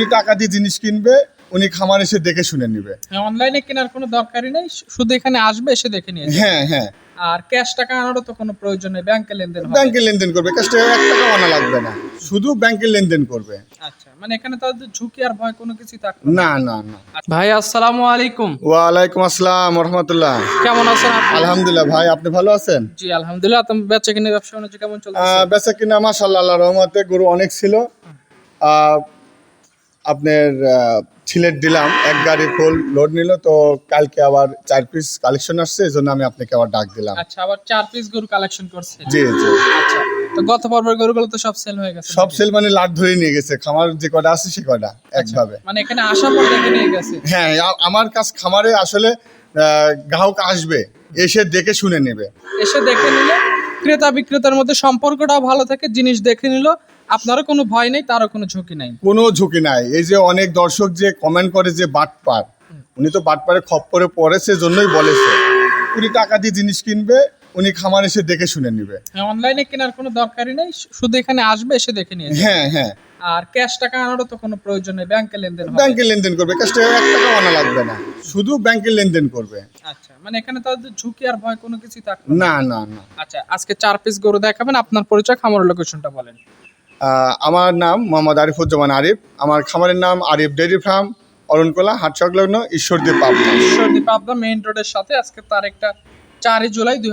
উনি টাকা দিয়ে জিনিস কিনবে উনি খামার এসে দেখে শুনে নিবে। হ্যাঁ অনলাইনে কেনার কোনো দরকারই নেই শুধু এখানে আসবে এসে দেখে নিয়ে হ্যাঁ হ্যাঁ। আর ক্যাশ টাকা আনারও তো কোনো প্রয়োজন নেই ব্যাংকে লেনদেন হবে। ব্যাংকে লেনদেন করবে কাজটা এক টাকা আনা লাগবে না। শুধু ব্যাংকে লেনদেন করবে। আচ্ছা মানে এখানে তাদের ঝুঁকি আর ভয় কোনো কিছুই থাকবে না। না না ভাই আসসালামু আলাইকুম। ওয়ালাইকুম আসসালাম রহমতুল্লাহ কেমন আছেন আপনি? আলহামদুলিল্লাহ ভাই আপনি ভালো আছেন? জি আলহামদুলিল্লাহ। তুমি বেচে কিনে ব্যবসা বাণিজ্য কেমন চলছে? বেচা কিনা মাশাল্লাহ আল্লাহ রহমতে গরু অনেক ছিল। আপনার সিলেট দিলাম এক গাড়ি ফুল লোড নিল তো কালকে আবার চার পিস কালেকশন আসছে এই জন্য আমি আপনাকে আবার ডাক দিলাম। আচ্ছা আবার চার পিস গরু কালেকশন করছে। জি জি। আচ্ছা তো গত পর্বের গরুগুলো তো সব সেল হয়ে গেছে সব সেল মানে লাট ধরে নিয়ে গেছে খামার যে কটা আছে সে কটা একভাবে। মানে এখানে আসা পর দেখে নিয়ে গেছে? হ্যাঁ আমার কাছ খামারে আসলে আহ, গ্রাহক আসবে এসে দেখে শুনে নেবে। এসে দেখে নিলে? ক্রেতা বিক্রেতার মধ্যে সম্পর্কটাও ভালো থাকে, জিনিস দেখে নিল, আপনারও কোনো ভয় নেই, তারও কোনো ঝুঁকি নাই। কোনো ঝুঁকি নাই। এই যে অনেক দর্শক যে কমেন্ট করে যে বাটপার, উনি তো বাটপারে খপ্পরে পড়ে, সেজন্যই বলেছে উনি টাকা দিয়ে জিনিস কিনবে উনি খামার এসে দেখে শুনে নিবে। অনলাইনে কেনার কোনো দরকারই নেই শুধু এখানে আসবে এসে দেখে নিয়ে হ্যাঁ হ্যাঁ। আর ক্যাশ টাকা আনারও তো কোনো প্রয়োজন নেই ব্যাংকে লেনদেন হবে। ব্যাংকে লেনদেন করবে কাজটা এক টাকা আনা লাগবে না। শুধু ব্যাংকে লেনদেন করবে। আচ্ছা মানে এখানে তাদের ঝুঁকি আর ভয় কোনো কিছু থাকবে না। না না আচ্ছা আজকে চার পিস গরু দেখাবেন আপনার পরিচয় খামার লোকেশনটা বলেন। আমার নাম মোহাম্মদ আরিফুজ্জামান আরিফ আমার খামারের নাম আরিফ ডেয়ারি ফার্ম অরণকোলা হাট সংলগ্ন ঈশ্বরদী পাবনা। ঈশ্বরদীপ পাবনা মেইন রোডের সাথে আজকে তার একটা চারই জুলাই দুই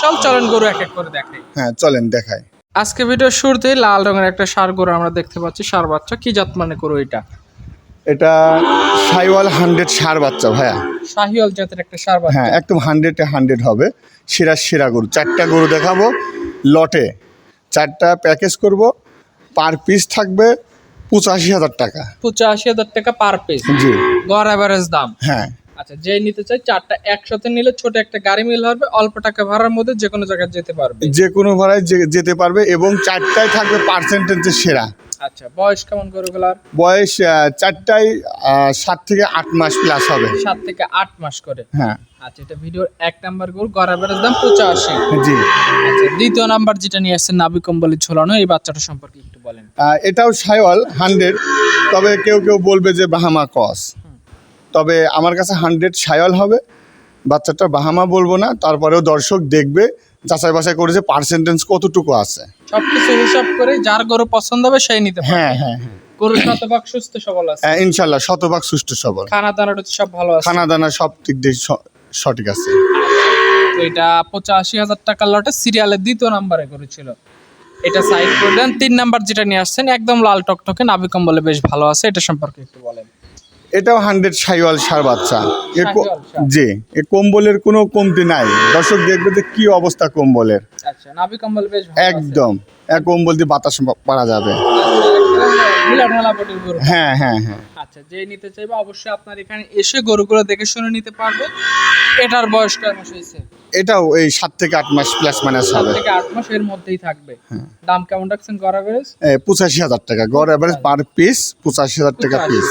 সাল চলেন গরু এক এক করে দেখাই হ্যাঁ চলেন দেখাই। আজকে ভিডিওর শুরুতেই লাল রঙের একটা সার গরু আমরা দেখতে পাচ্ছি সার বাচ্চা। কি জাত মানে গরু এটা? এটা সাইওয়াল হান্ড্রেড সার বাচ্চা ভাইয়া। শাহিওয়াল জাতের একটা সার বাচ্চা। হ্যাঁ একদম হান্ড্রেডে হান্ড্রেড হবে। সেরা সেরা গরু। চারটা গরু দেখাবো লটে। চারটা প্যাকেজ করব। পার পিস থাকবে পঁচাশি হাজার টাকা। পঁচাশি হাজার টাকা পার পিস জি। গড় অ্যাভারেজ দাম। হ্যাঁ। আচ্ছা যে নিতে চাই চারটা একসাথে নিলে ছোট একটা গাড়ি মিল হবে অল্প টাকা ভাড়ার মধ্যে যে কোনো জায়গায় যেতে পারবে। যে কোনো ভাড়ায় যেতে পারবে এবং চারটায় থাকবে পার্সেন্টেজে সেরা। আচ্ছা বয়স কেমন গরুগুলার বয়স চারটায় সাত থেকে আট মাস প্লাস হবে। সাত থেকে আট মাস করে? হ্যাঁ। আচ্ছা এটা ভিডিওর এক নাম্বার গরু গড় অ্যাভারেজ দাম পঁচাশি। জি। আচ্ছা দ্বিতীয় নাম্বার যেটা নিয়ে আসছেন নাবি কম্বলি ঝোলানো এই বাচ্চাটা সম্পর্কে একটু বলেন। এটাও সাইওয়াল হান্ড্রেড তবে কেউ কেউ বলবে যে বাহামা কস তবে আমার কাছে হান্ড্রেড সাইওয়াল হবে। বাচ্চাটা বাহামা বলব না তারপরেও দর্শক দেখবে যাচাই বাছাই করে যে পার্সেন্টেজ কতটুকু আছে। সবকিছু হিসাব করে যার গরু পছন্দ হবে সেই নিতে হ্যাঁ হ্যাঁ হ্যাঁ। গরু শতভাগ সুস্থ সবল আছে। হ্যাঁ, ইনশাল্লাহ শতভাগ সুষ্ঠু সবল। খানা দানাটা সব ভালো আছে। খানা দানা সব দিক দিয়ে সঠিক আছে। এটা পঁচাশি হাজার টাকার লটে সিরিয়ালের দ্বিতীয় নাম্বারে করেছিল এটা সাইড করে দেন তিন নাম্বার যেটা নিয়ে আসছেন একদম লাল টকটকে নাবি কম্বলে বেশ ভালো আছে এটা সম্পর্কে একটু বলেন। এটাও হান্ড্রেড সাইওয়াল সার বাচ্চা। এ জি এ কম্বলের কোনো কমতি নাই। দর্শক দেখবে যে কি অবস্থা কম্বলের। আচ্ছা। একদম। এক কম্বল দিয়ে বাতাস পারা যাবে। হ্যাঁ হ্যাঁ হ্যাঁ। আচ্ছা যে নিতে চাইবে অবশ্যই আপনার এখানে এসে গরুগুলো দেখে শুনে নিতে পারবে। এটার বয়স কয় মাস হয়েছে? এটাও এই সাত থেকে আট মাস প্লাস মাইনাস হবে। থেকে আট মাস এর মধ্যেই থাকবে। হ্যাঁ। দাম কেমন রাখছেন গড় অ্যাভারেজ পঁচাশি হাজার টাকা। গড় অ্যাভারেজ পার পিস পঁচাশি হাজার টাকা পিস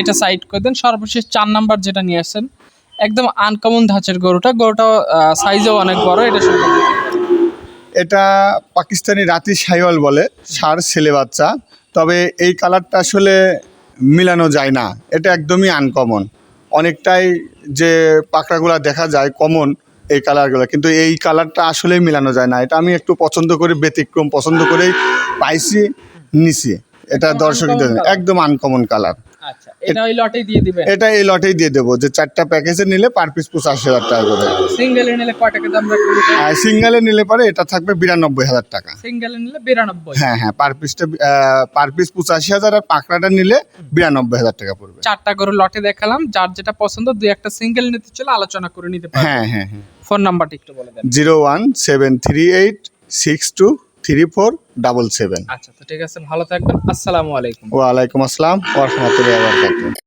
এটা সাইড করে দেন। সর্বশেষ চার নাম্বার যেটা নিয়ে আসছেন একদম আনকমন ধাঁচের গরুটা। গরুটা সাইজও অনেক বড় এটা এটা পাকিস্তানি রাতি সাইওয়াল বলে সার ছেলে বাচ্চা। তবে এই কালারটা আসলে মিলানো যায় না। এটা একদমই আনকমন অনেকটাই যে পাকড়াগুলা দেখা যায় কমন এই কালারগুলো কিন্তু এই কালারটা আসলে মিলানো যায় না। এটা আমি একটু পছন্দ করে ব্যতিক্রম পছন্দ করেই পাইছি নিছি। এটা একদম দর্শক একদম আনকমন কালার এটা ওই লটেই দিয়ে দিবেন? এটা এই লটেই দিয়ে দেবো যে চারটা প্যাকেজে নিলে পার পিস পঁচাশি হাজার টাকা করে। সিঙ্গেলে নিলে কয় টাকা দাম রাখবেন আর সিঙ্গেলে নিলে পরে এটা থাকবে বিরানব্বই হাজার টাকা। সিঙ্গেলে নিলে বিরানব্বই? হ্যাঁ হ্যাঁ পার পিসটা পার পিস পঁচাশি হাজার আর পাকড়াটা নিলে বিরানব্বই হাজার টাকা পড়বে। চারটা গরু লটে দেখালাম যার যেটা পছন্দ দুই একটা সিঙ্গেল নিতে চলে আলোচনা করে নিতে পারবেন হ্যাঁ হ্যাঁ হ্যাঁ। ফোন নাম্বারটা একটু বলে দেন। Zero one seven three eight six two three four double seven আচ্ছা তো ঠিক আছে ভালো থাকবেন। আসসালামু আলাইকুম। ওয়ালাইকুম আসসালাম ওরহামতুল্লাহ